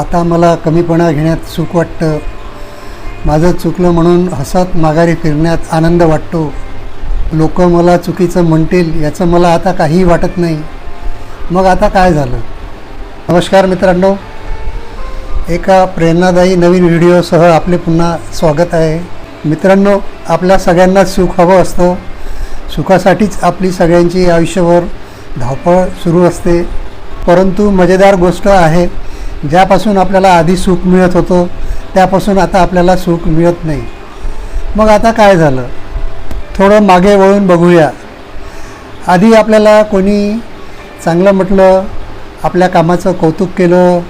आता मला कमीपणा घेण्यात सुख वाटतं. माझं चुकलं म्हणून हसत माघारी फिरण्यात आनंद वाटतो. लोक मला चुकीचं म्हणतील याचं मला आता काहीही वाटत नाही. मग आता काय झालं? नमस्कार मित्रांनो. एका प्रेरणादायी नवीन व्हिडिओसह आपले पुन्हा स्वागत आहे. मित्रांनो आपल्या सगळ्यांना सुख हवं असतं. सुखासाठीच आपली सगळ्यांची आयुष्यभर धावपळ सुरू असते. परंतु मजेदार गोष्ट आहे ज्यापासून आपल्याला आधी सुख मिळत होतं त्यापासून आता आपल्याला सुख मिळत नाही. मग आता काय झालं? थोडं मागे वळून बघूया. आधी आपल्याला कोणी चांगलं म्हटलं आपल्या कामाचं कौतुक केलं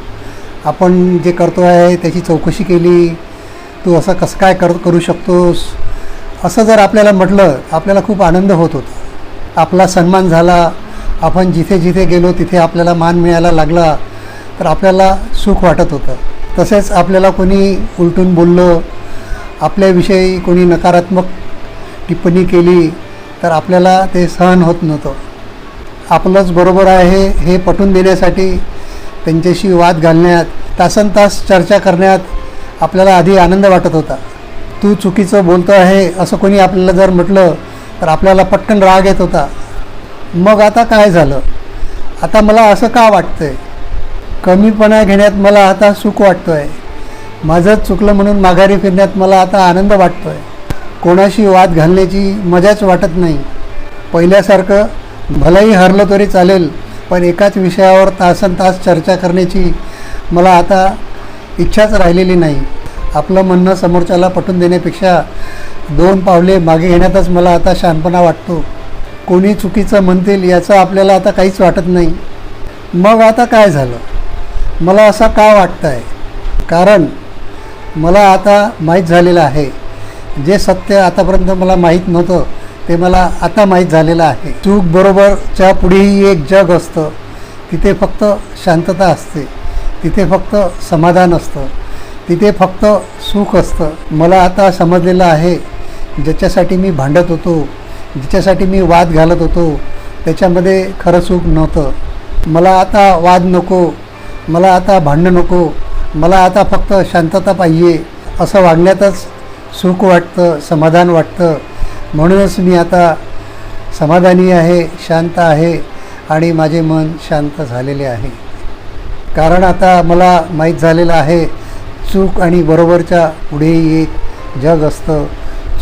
आपण जे करतो आहे त्याची चौकशी केली तू असं कसं काय कर करू शकतोस? असं जर आपल्याला म्हटलं आपल्याला खूप आनंद होत होता. आपला सन्मान झाला आपण जिथे जिथे गेलो तिथे आपल्याला मान मिळायला लागला. तर आपल्याला सुख वाटत होतं. तसेच आपल्याला कोणी उलटून बोललं आपल्याविषयी कोणी नकारात्मक टिप्पणी केली तर आपल्याला ते सहन होत नव्हतं. आपलंच बरोबर आहे हे पटवून देण्यासाठी त्यांच्याशी वाद घालण्यात तासन तास चर्चा करण्यात आपल्याला आधी आनंद वाटत होता. तू चुकीचं बोलतो आहे असं कोणी आपल्याला जर म्हटलं तर आपल्याला पटकन राग येत होता. मग आता काय झालं? आता मला असं का वाटतं आहे कमीपणा घेण्यात मला आता सुख वाटतो आहे माझं चुकलं म्हणून माघारी फिरण्यात मला आता आनंद वाटतो आहे कोणाशी वाद घालण्याची मजाच वाटत नाही. पहिल्यासारखं भलंही हरलं तरी चालेल पण एकाच विषयावर तासन तास चर्चा करण्याची मला आता इच्छाच राहिलेली नाही. आपलं म्हणणं समोरच्याला पटून देण्यापेक्षा दोन पावले मागे घेण्यातच मला आता शहाणपणा वाटतो. कोणी चुकीचं म्हणतील याचं आपल्याला आता काहीच वाटत नाही. मग आता काय झालं? मला असं का वाटतं आहे कारण मला आता माहीत झालेलं आहे. जे सत्य आतापर्यंत मला माहीत नव्हतं ते मला आता माहीत झालेलं आहे. चूक बरोबरच्या पुढेही एक जग असतं. तिथे फक्त शांतता असते. तिथे फक्त समाधान असतं. तिथे फक्त सुख असतं. मला आता समजलेलं आहे ज्याच्यासाठी मी भांडत होतो ज्याच्यासाठी मी वाद घालत होतो त्याच्यामध्ये खरं सुख नव्हतं. मला आता वाद नको मला आता भांडणं नको मला आता फक्त शांतता पाहिजे असं वागण्यातच सुख वाटतं समाधान वाटतं. म्हणूनच मी आता समाधानी आहे शांत आहे आणि माझे मन शांत झालेले आहे. कारण आता मला माहीत झालेलं आहे चूक आणि बरोबरच्या पुढेही एक जग असतं.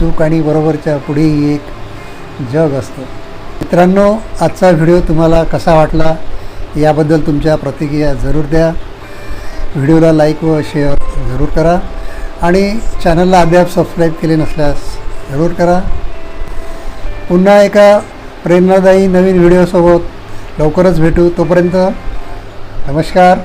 चूक आणि बरोबरच्या पुढेही एक जग असतं. मित्रांनो आजचा व्हिडिओ तुम्हाला कसा वाटला? याबद्दल तुमच्या प्रतिक्रिया जरूर द्या. व्हिडिओला लाईक व शेअर जरूर करा. आणि चॅनलला अद्याप सबस्क्राईब केले नसल्यास जरूर करा. पुन्हा एका प्रेरणादायी नवीन व्हिडिओसोबत लवकरच भेटू. तोपर्यंत नमस्कार.